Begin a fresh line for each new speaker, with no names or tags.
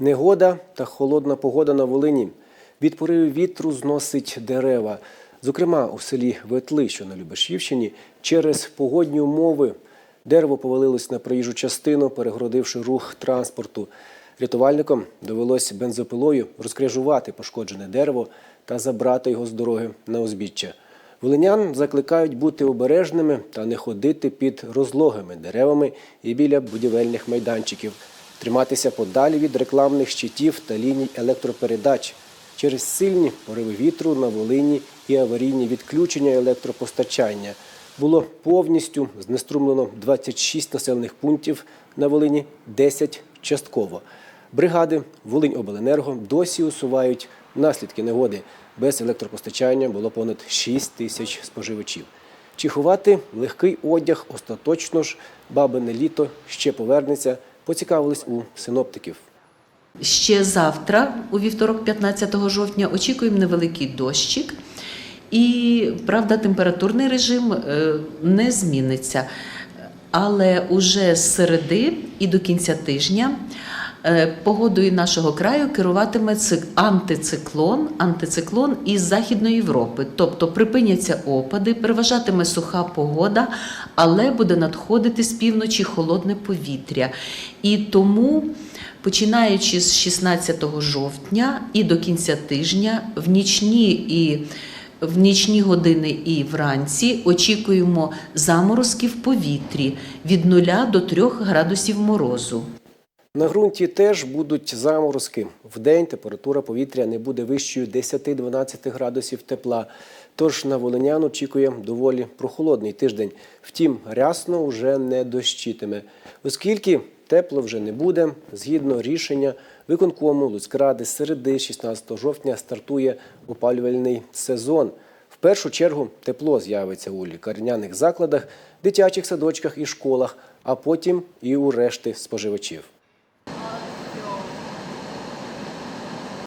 Негода та холодна погода на Волині. Від поривів вітру зносить дерева. Зокрема, у селі Ветли, що на Любешівщині, через погодні умови дерево повалилось на проїжджу частину, перегородивши рух транспорту. Рятувальникам довелось бензопилою розкряжувати пошкоджене дерево та забрати його з дороги на узбіччя. Волинян закликають бути обережними та не ходити під розлогими деревами і біля будівельних майданчиків, триматися подалі від рекламних щитів та ліній електропередач. Через сильні пориви вітру на Волині і аварійні відключення електропостачання було повністю знеструмлено 26 населених пунктів на Волині, 10 частково. Бригади Волиньобленерго досі усувають наслідки негоди. Без електропостачання було понад 6 тисяч споживачів. Чи ховати легкий одяг остаточно ж бабине літо ще повернеться, поцікавились у синоптиків.
Ще завтра, у вівторок, 15 жовтня, очікуємо невеликий дощик. І правда, температурний режим е, не зміниться. Але уже з середи і до кінця тижня погодою нашого краю керуватиме антициклон, антициклон із Західної Європи. Тобто припиняться опади, переважатиме суха погода, але буде надходити з півночі холодне повітря. І тому. Починаючи з 16 жовтня і до кінця тижня, в нічні і в нічні години і вранці очікуємо заморозки в повітрі від 0 до 3 градусів морозу.
На ґрунті теж будуть заморозки. Вдень температура повітря не буде вищою 10-12 градусів тепла. Тож на волинян очікує доволі прохолодний тиждень. Втім, рясно вже не дощитиме. Оскільки тепло вже не буде, згідно рішення виконкому Луцькради середи 16 жовтня стартує опалювальний сезон. В першу чергу тепло з'явиться у лікарняних закладах, дитячих садочках і школах, а потім і у решти споживачів.